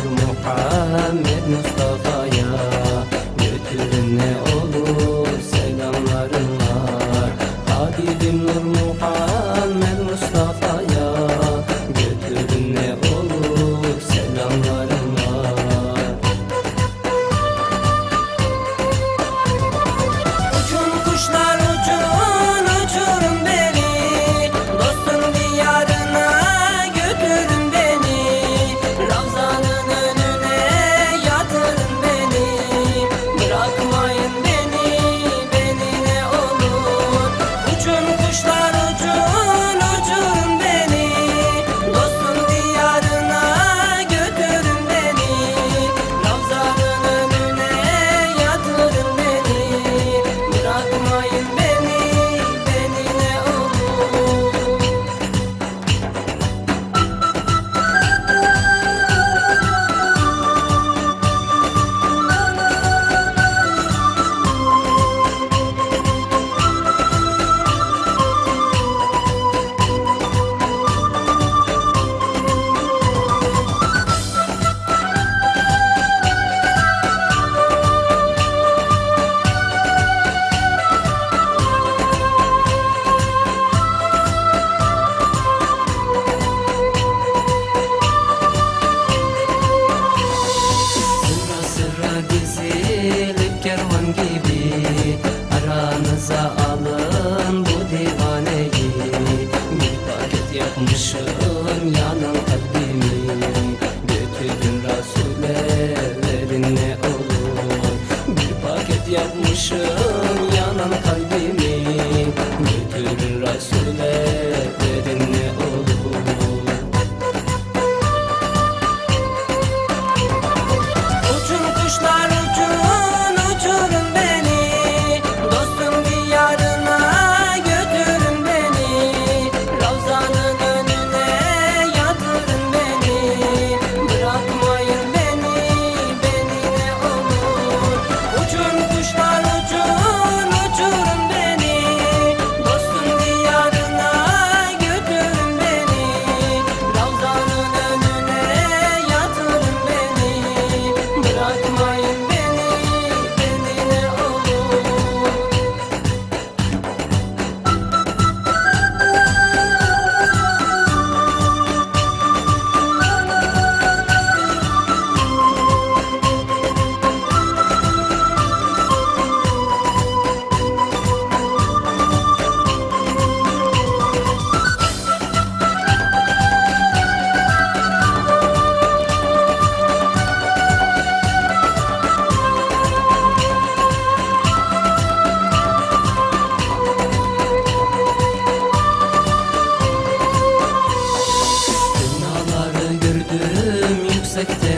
Muhammad Mustafa ışığın yanan kalbimi Götürdün Resul ellerine olur? Bir paket yapmışım. perfect day.